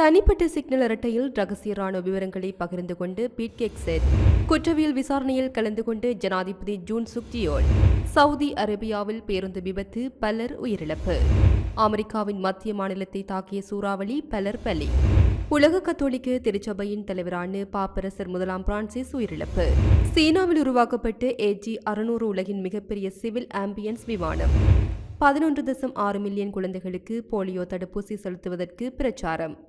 தனிப்பட்ட சிக்னல் அரட்டையில் ரகசிய ராணுவ விவரங்களை பகிர்ந்து கொண்டு பீட்கேக் செட் குற்றவியல் விசாரணையில் கலந்து கொண்டு ஜனாதிபதி ஜூன் சுக்தியோல் சவுதி அரேபியாவில் பேருந்து விபத்து பலர் உயிரிழப்பு. அமெரிக்காவின் மத்திய மாநிலத்தை தாக்கிய சூறாவளி பலர் பலி. உலக கத்தோலிக்க திருச்சபையின் தலைவரான பாப்பரசர் முதலாம் பிரான்சிஸ் உயிரிழப்பு. சீனாவில் உருவாக்கப்பட்ட ஏஜி அறுநூறு உலகின் மிகப்பெரிய சிவில் ஆம்பியன்ஸ் விமானம். பதினொன்று தசம் ஆறு மில்லியன் குழந்தைகளுக்கு போலியோ தடுப்பூசி செலுத்துவதற்கு பிரச்சாரம்.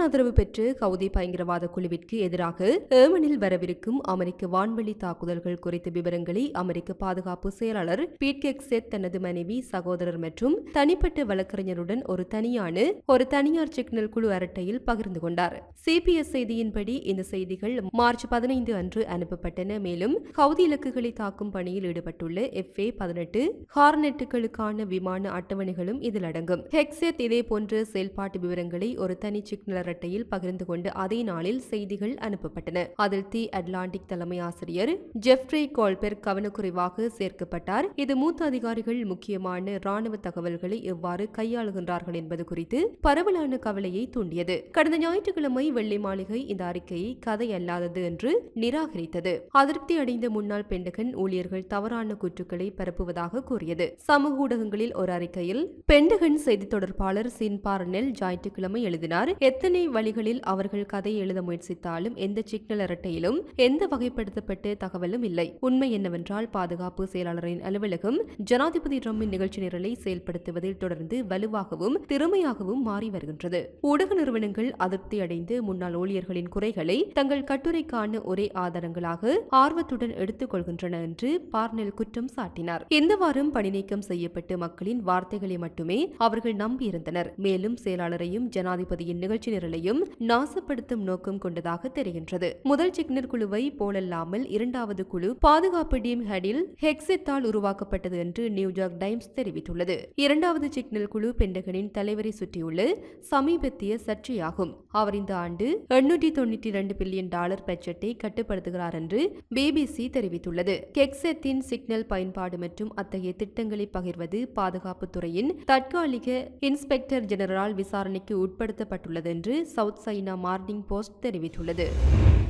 ஈரான் ஆதரவு பெற்று கவுதி பயங்கரவாத குழுவிற்கு எதிராக ஏமனில் வரவிருக்கும் அமெரிக்க வான்வெளி தாக்குதல்கள் குறித்த விவரங்களை அமெரிக்க பாதுகாப்பு செயலாளர் பீட்கெக் செத் தனது மனைவி சகோதரர் மற்றும் தனிப்பட்ட வழக்கறிஞருடன் ஒரு தனியான ஒரு தனியார் சிக்னல் குழு அரட்டையில் பகிர்ந்து கொண்டார். சிபிஎஸ் செய்தியின்படி இந்த செய்திகள் மார்ச் பதினைந்து அன்று அனுப்பப்பட்டன. மேலும் கவுதி இலக்குகளை தாக்கும் பணியில் ஈடுபட்டுள்ள எஃப் ஏ பதினெட்டு ஹார்னெட்டுகளுக்கான விமான அட்டவணைகளும் இதில் அடங்கும். ஹெக்ஸெத் இதேபோன்ற செயல்பாட்டு விவரங்களை ஒரு தனி சிக்னல் இரட்டையில் பகிர்ந்து கொண்டு அதே நாளில் செய்திகள் அனுப்பப்பட்டன. அதில் தி அட்லாண்டிக் தலைமை ஆசிரியர் ஜெஃப்ரி கோல்பெர் கவனக்குறைவாக சேர்க்கப்பட்டார். இது மூத்த அதிகாரிகள் முக்கியமான ராணுவ தகவல்களை எவ்வாறு கையாளுகின்றார்கள் என்பது குறித்து பரவலான கவலையை தூண்டியது. கடந்த ஞாயிற்றுக்கிழமை வெள்ளை மாளிகை இந்த அறிக்கையை கதை அல்லாதது என்று நிராகரித்தது. அதிருப்தி அடைந்த முன்னாள் பெண்டகன் ஊழியர்கள் தவறான குற்றுக்களை பரப்புவதாக கூறியது. சமூக ஊடகங்களில் ஒரு அறிக்கையில் பெண்டகன் செய்தி தொடர்பாளர் சின் பார்னெல் ஞாயிற்றுக்கிழமை எழுதினார் எத்தனை வழிகளில் அவர்கள் கதை எழுத முயற்சித்தாலும் எந்த சிக்னல் அரட்டையிலும் எந்த வகைப்படுத்தப்பட்ட தகவலும் இல்லை. உண்மை என்னவென்றால் பாதுகாப்பு செயலாளரின் அலுவலகம் ஜனாதிபதி ட்ரம்பின் நிகழ்ச்சி நிரலை செயல்படுத்துவதில் தொடர்ந்து வலுவாகவும் திறமையாகவும் மாறி வருகின்றது. ஊடக நிறுவனங்கள் அதிருப்தி அடைந்து முன்னாள் ஊழியர்களின் குறைகளை தங்கள் கட்டுரைக்கான ஒரே ஆதாரங்களாக ஆர்வத்துடன் எடுத்துக் கொள்கின்றன என்று பார்னெல் குற்றம் சாட்டினார். இந்த வாரம் பணிநீக்கம் செய்யப்பட்டு மக்களின் வார்த்தைகளை மட்டுமே அவர்கள் நம்பியிருந்தனர். மேலும் செயலாளரையும் ஜனாதிபதியின் நிகழ்ச்சி நிரலையும் நாசப்படுத்தும் நோக்கம் கொண்டதாக தெரிகின்றது. முதல் சிக்னர் குழுவை போலல்லாமல் இரண்டாவது குழு பாதுகாப்பு டீம் ஹெடில் ஹெக்ஸெத்தால் உருவாக்கப்பட்டது என்று நியூயார்க் டைம்ஸ் தெரிவித்துள்ளது. இரண்டாவது சிக்னல் குழு பெண்டகனின் தலைவரை சுற்றியுள்ள சமீபத்திய சர்ச்சையாகும். அவர் இந்த ஆண்டு எண்ணூற்றி தொண்ணூற்றி இரண்டு பில்லியன் டாலர் பட்ஜெட்டை கட்டுப்படுத்துகிறார் என்று பிபிசி தெரிவித்துள்ளது. கெக்ஸெத்தின் சிக்னல் பயன்பாடு மற்றும் அத்தகைய திட்டங்களை பகிர்வது பாதுகாப்புத் துறையின் தற்காலிக இன்ஸ்பெக்டர் ஜெனரல் விசாரணைக்கு உட்படுத்தப்பட்டுள்ளது என்று சவுத் சைனா மார்னிங் போஸ்ட் தெரிவித்துள்ளது.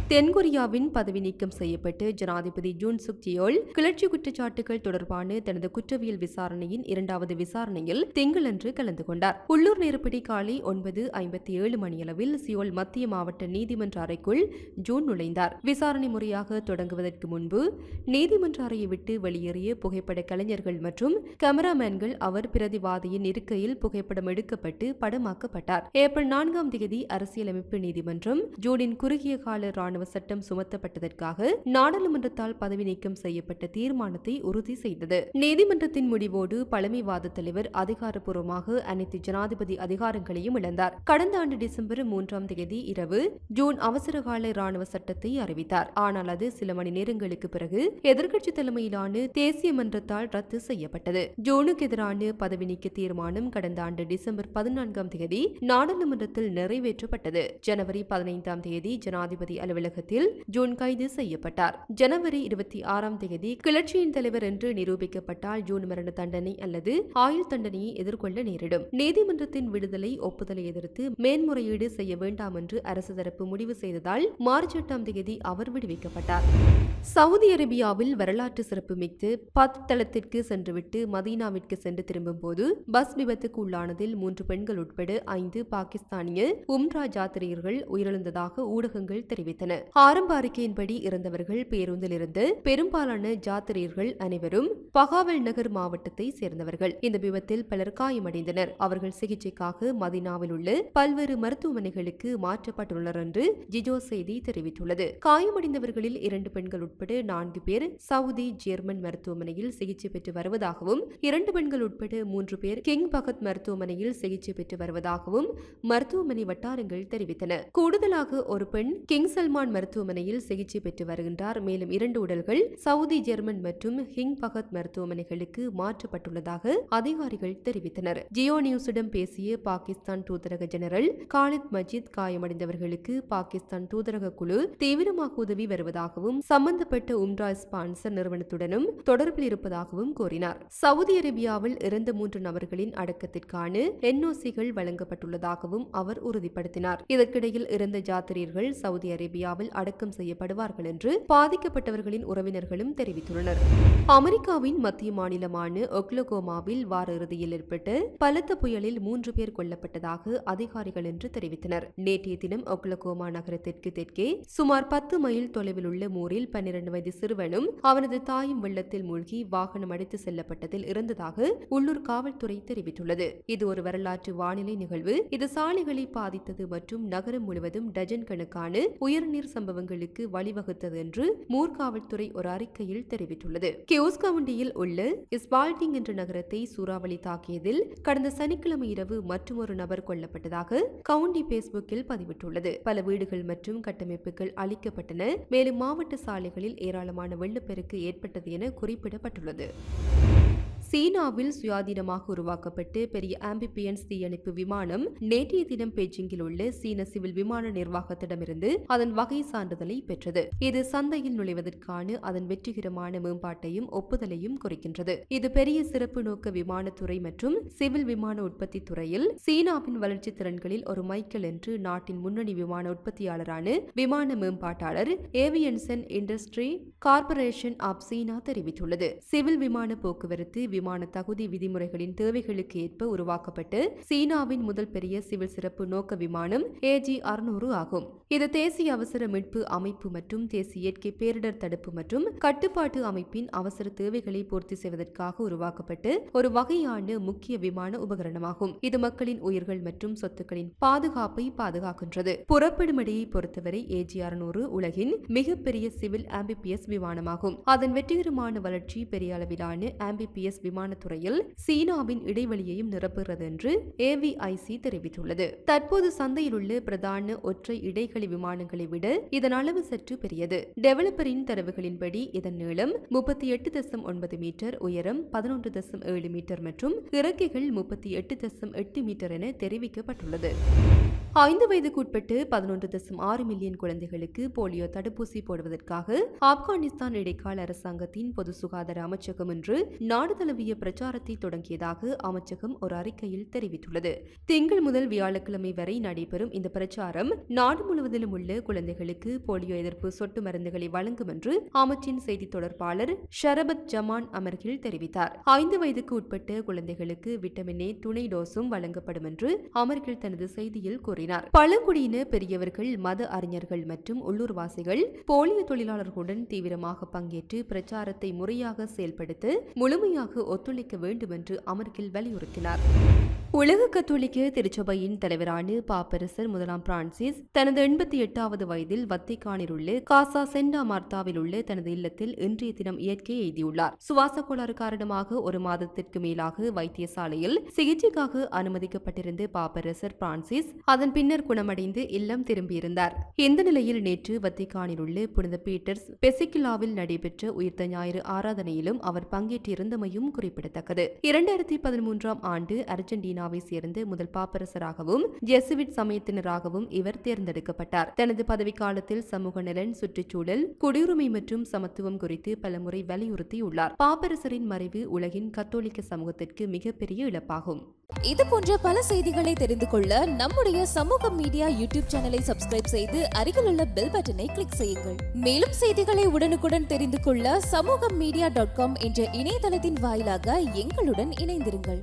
தென்கொரியாவின் பதவி நீக்கம் செய்யப்பட்டு ஜனாதிபதி ஜூன் சுக் ஜியோல் கிளர்ச்சி குற்றச்சாட்டுகள் தொடர்பான தனது குற்றவியல் விசாரணையின் இரண்டாவது விசாரணையில் திங்களன்று கலந்து கொண்டார். உள்ளூர் நேரப்படி காலை ஒன்பது ஐம்பத்தி ஏழு மணியளவில் சியோல் மத்திய மாவட்ட நீதிமன்ற அறைக்குள் ஜூன் நுழைந்தார். விசாரணை முறையாக தொடங்குவதற்கு முன்பு நீதிமன்ற அறையை விட்டு வெளியேறிய புகைப்பட கலைஞர்கள் மற்றும் கேமராமேன்கள் அவர் பிரதிவாதியின் இருக்கையில் புகைப்படம் எடுக்கப்பட்டு படமாக்கப்பட்டார். ஏப்ரல் நான்காம் தேதி அரசியலமைப்பு நீதிமன்றம் ஜூனின் குறுகிய கால ராணுவ சட்டம் சுமத்தப்பட்டதற்காக நாடாளுமன்றத்தால் பதவி நீக்கம் செய்யப்பட்ட தீர்மானத்தை உறுதி செய்தது. நீதிமன்றத்தின் முடிவோடு பழமைவாத தலைவர் அதிகாரப்பூர்வமாக அனைத்து ஜனாதிபதி அதிகாரங்களையும் இழந்தார். கடந்த ஆண்டு டிசம்பர் மூன்றாம் தேதி இரவு ஜூன் அவசரகால ராணுவ சட்டத்தை அறிவித்தார். ஆனால் அது சில மணி நேரங்களுக்கு பிறகு எதிர்க்கட்சி தலைமையிலான தேசிய மன்றத்தால் ரத்து செய்யப்பட்டது. ஜூனுக்கு எதிரான பதவி நீக்க தீர்மானம் கடந்த ஆண்டு டிசம்பர் பதினான்காம் தேதி நாடாளுமன்றத்தில் நிறைவேற்றப்பட்டது. ஜனவரி பதினைந்தாம் தேதி ஜனாதிபதி அலுவலகத்தில் ஜூன் கைது செய்யப்பட்டார். ஜனவரி இருபத்தி ஆறாம் தேதி கிளர்ச்சியின் தலைவர் என்று நிரூபிக்கப்பட்டால் ஜூன் மரண தண்டனை அல்லது ஆயுள் தண்டனையை எதிர்கொள்ள நேரிடும். நீதிமன்றத்தின் விடுதலை ஒப்புதலை எதிர்த்து மேன்முறையீடு செய்ய வேண்டாம் என்று அரசு தரப்பு முடிவு செய்ததால் மார்ச் எட்டாம் தேதி அவர் விடுவிக்கப்பட்டார். சவுதி அரேபியாவில் வரலாற்று சிறப்பு மிக்க பத் தளத்திற்கு சென்றுவிட்டு மதீனாவிற்கு சென்று திரும்பும் போது பஸ் விபத்துக்கு உள்ளானதில் மூன்று பெண்கள் உட்பட ஐந்து பாகிஸ்தானிய உம்ரா ஜாத்திரியர்கள் உயிரிழந்ததாக ஊடகங்கள் தெரிவித்தன. ஆரம்ப அறிக்கையின்படி இறந்தவர்கள் பேருந்தில் இருந்து பெரும்பாலான ஜாத்திரியர்கள் அனைவரும் பகாவல் நகர் மாவட்டத்தை சேர்ந்தவர்கள். இந்த விபத்தில் பலர் காயமடைந்தனர். அவர்கள் சிகிச்சைக்காக மதீனாவில் உள்ள பல்வேறு மருத்துவமனைகளுக்கு மாற்றப்பட்டுள்ளனர் என்று ஜிஜோ செய்தி தெரிவித்துள்ளது. காயமடைந்தவர்களில் இரண்டு பெண்கள் உட்பட நான்கு பேர் சவுதி ஜெர்மன் மருத்துவமனையில் சிகிச்சை பெற்று வருவதாகவும் இரண்டு பெண்கள் உட்பட மூன்று பேர் கிங் பகத் மருத்துவமனையில் சிகிச்சை பெற்று வருவதாகவும் மருத்துவமனை வட்டாரங்கள் தெரிவித்தன. கூடுதலாக ஒரு பெண் கிங் சல்மான் மருத்துவமனையில் சிகிச்சை பெற்று வருகின்றார். மேலும் இரண்டு உடல்கள் சவுதி ஜெர்மன் மற்றும் ஹிங் பகத் மருத்துவமனைகளுக்கு மாற்றப்பட்டுள்ளதாக அதிகாரிகள் தெரிவித்தனர். ஜியோ நியூஸிடம் பேசிய பாகிஸ்தான் தூதரக ஜெனரல் காலித் மஜித் காயமடைந்தவர்களுக்கு பாகிஸ்தான் தூதரக குழு தீவிரமாக உதவி வருவதாகவும் சம்பந்தப்பட்ட உம்ரா ஸ்பான்சர் நிறுவனத்துடனும் தொடர்பில் இருப்பதாகவும் கூறினார். சவுதி அரேபியாவில் இறந்த மூன்று நபர்களின் அடக்கத்திற்கான என்ஓசிகள் வழங்கப்பட்டுள்ளதாகவும் அவர் உறுதிப்படுத்தினார் இதற்கிடையில் இருந்த ஜாத்திரியர்கள் சவுதி அரேபியாவில் அடக்கம் செய்யப்படுவார்கள் என்று பாதிக்கப்பட்டவர்களின் உறவினர்களும் தெரிவித்துள்ளனர். அமெரிக்காவின் மத்திய மாநிலமான ஒக்லகோமாவில் வார இறுதியில் ஏற்பட்ட பலத்த புயலில் மூன்று பேர் கொல்லப்பட்டதாக அதிகாரிகள் என்று தெரிவித்தனர். நேற்றைய தினம் ஒக்லகோமா நகரத்திற்கு தெற்கே சுமார் பத்து மைல் தொலைவில் உள்ள மூரில் பன்னிரண்டு வயது சிறுவனும் அவனது தாயும் வெள்ளத்தில் மூழ்கி வாகனம் அடித்து செல்லப்பட்டதில் இறந்ததாக உள்ளூர் காவல்துறை தெரிவித்துள்ளது. இது ஒரு வரலாற்று வானிலை நிகழ்வு. இது சாலைகளை பாதி பாதித்தது மற்றும் நகரம் முழுவதும் டஜன் கணக்கான உயர்நீர் சம்பவங்களுக்கு வழிவகுத்தது என்று மூர் காவல்துறை ஒரு அறிக்கையில் தெரிவித்துள்ளது. கியோஸ் கவுண்டியில் உள்ள இஸ்பால்டிங் என்ற நகரத்தை சூறாவளி தாக்கியதில் கடந்த சனிக்கிழமை இரவு மற்றொரு நபர் கொல்லப்பட்டதாக கவுண்டி பேஸ்புக்கில் பதிவிட்டுள்ளது. பல வீடுகள் மற்றும் கட்டமைப்புகள் அளிக்கப்பட்டன மேலும் மாவட்ட சாலைகளில் ஏராளமான வெள்ளப்பெருக்கு ஏற்பட்டது என குறிப்பிடப்பட்டுள்ளது. சீனாவில் சுயாதீனமாக உருவாக்கப்பட்டு பெரிய ஆம்பிபியன்ஸ் தீயணைப்பு விமானம் நேற்றைய தினம் பெய்ஜிங்கில் உள்ள சீன சிவில் விமான நிர்வாகத்திடமிருந்து அதன் வகை சான்றிதழை பெற்றது. இது சந்தையில் நுழைவதற்கான அதன் வெற்றிகரமான மேம்பாட்டையும் ஒப்புதலையும் குறிக்கின்றது. இது பெரிய சிறப்பு நோக்க விமானத்துறை மற்றும் சிவில் விமான உற்பத்தி துறையில் சீனாவின் வளர்ச்சி திறன்களில் ஒரு மைக்கேல் என்று நாட்டின் முன்னணி விமான உற்பத்தியாளரான விமான மேம்பாட்டாளர் ஏவியன்சன் இண்டஸ்ட்ரி கார்பரேஷன் ஆப் சீனா தெரிவித்துள்ளது. சிவில் விமான போக்குவரத்து விமான தகுதி விதிமுறைகளின் தேவைகளுக்கு ஏற்ப உருவாக்கப்பட்டு சீனாவின் முதல் பெரிய சிவில் சிறப்பு நோக்க விமானம் ஏஜி அறுநூறு ஆகும். இது தேசிய அவசர மீட்பு அமைப்பு மற்றும் தேசிய இயற்கை பேரிடர் தடுப்பு மற்றும் கட்டுப்பாட்டு அமைப்பின் அவசர தேவைகளை பூர்த்தி செய்வதற்காக உருவாக்கப்பட்டு ஒரு வகையான முக்கிய விமான உபகரணமாகும். இது மக்களின் உயிர்கள் மற்றும் சொத்துக்களின் பாதுகாப்பை பாதுகாக்கின்றது. புறப்படும் இடையை பொறுத்தவரை ஏஜி அறுநூறு உலகின் மிகப்பெரிய சிவில் ஆம்பிபிஎஸ் விமானமாகும். அதன் வெற்றிகரமான வளர்ச்சி பெரிய அளவிலான ஆம்பிபிஎஸ் விமானத்துறையில் சீனாவின் இடைவெளியையும் நிரப்புகிறது என்று ஏவிஐசி தெரிவித்துள்ளது. தற்போது சந்தையில் உள்ள பிரதான ஒற்றை இடைகளி விமானங்களை விட இதன் அளவு சற்று பெரியது. டெவலப்பரின் தரவுகளின்படி இதன் நீளம் முப்பத்தி எட்டு தசம் ஒன்பது மீட்டர் உயரம் பதினொன்று தசம் ஏழு மீட்டர் மற்றும் இறக்கைகள் முப்பத்தி எட்டு தசம் எட்டு மீட்டர் என தெரிவிக்கப்பட்டுள்ளது. ஐந்து வயதுக்குட்பட்டு பதினொன்று தசம் ஆறு மில்லியன் குழந்தைகளுக்கு போலியோ தடுப்பூசி போடுவதற்காக ஆப்கானிஸ்தான் இடைக்கால அரசாங்கத்தின் பொது சுகாதார அமைச்சகம் இன்று நாடு தழுவிய தழுவிய பிரச்சாரத்தை தொடங்கியதாக அமைச்சகம் ஒரு அறிக்கையில் தெரிவித்துள்ளது. திங்கள் முதல் வியாழக்கிழமை வரை நடைபெறும் இந்த பிரச்சாரம் நாடு முழுவதிலும் உள்ள குழந்தைகளுக்கு போலியோ எதிர்ப்பு சொட்டு மருந்துகளை வழங்கும் என்று அமைச்சின் செய்தி தொடர்பாளர் ஷரபத் ஜமான் அமர்கில் தெரிவித்தார். ஐந்து வயதுக்கு உட்பட்ட குழந்தைகளுக்கு விட்டமின் ஏ துணை டோஸும் வழங்கப்படும் என்று அமர்கில் தனது செய்தியில் கூறினார். பழங்குடியின பெரியவர்கள் மத அறிஞர்கள் மற்றும் உள்ளூர்வாசிகள் போலியோ தொழிலாளர்களுடன் தீவிரமாக பங்கேற்று பிரச்சாரத்தை முறையாக செயல்படுத்த முழுமையாக ஒத்துழைக்க வேண்டும் என்று அமர்கில் வலியுறுத்தினார். உலக கத்தோலிக்க திருச்சபையின் தலைவரான பாப்பரசர் முதலாம் பிரான்சிஸ் தனது எண்பத்தி எட்டாவது வயதில் வத்திக்கானில் உள்ள காசா சென்டா மார்த்தாவில் உள்ள தனது இல்லத்தில் இன்றைய தினம் இயற்கை எய்தியுள்ளார். சுவாச கோளாறு காரணமாக ஒரு மாதத்திற்கு மேலாக வைத்தியசாலையில் சிகிச்சைக்காக அனுமதிக்கப்பட்டிருந்த பாப்பரசர் பிரான்சிஸ் அதன் பின்னர் குணமடைந்து இல்லம் திரும்பியிருந்தார். இந்த நிலையில் நேற்று வத்திக்கானில் உள்ள புனித பீட்டர்ஸ் பெசிகிலாவில் நடைபெற்ற உயிர்த்த ஞாயிறு ஆராதனையிலும் அவர் பங்கேற்றிருந்தமையும் குறிப்பிடத்தக்கது. இரண்டாயிரத்தி பதிமூன்றாம் ஆண்டு அர்ஜென்டினா சீனாவை சேர்ந்து முதல் பாப்பரசராகவும் ஜெசுவிட் சமயத்தினராகவும் இவர் தேர்ந்தெடுக்கப்பட்டார். தனது பதவிக்காலத்தில் சமூக நலன் சுற்றுச்சூழல் குடியுரிமை மற்றும் சமத்துவம் குறித்து பலமுறை வலியுறுத்தியுள்ளார். பாப்பரசரின் மறைவு உலகின் கத்தோலிக்க சமூகத்திற்கு மிகப்பெரிய இழப்பாகும். இது போன்ற பல செய்திகளை தெரிந்து கொள்ள நம்முடைய சமூக மீடியா யூடியூப் சேனலை சப்ஸ்கிரைப் செய்து அருகிலுள்ள பெல் பட்டனை கிளிக் செய்யுங்கள். மேலும் செய்திகளை உடனுக்குடன் தெரிந்து கொள்ள சமூக மீடியா டாட் காம் என்ற இணையதளத்தின் வாயிலாக எங்களுடன் இணைந்திருங்கள்.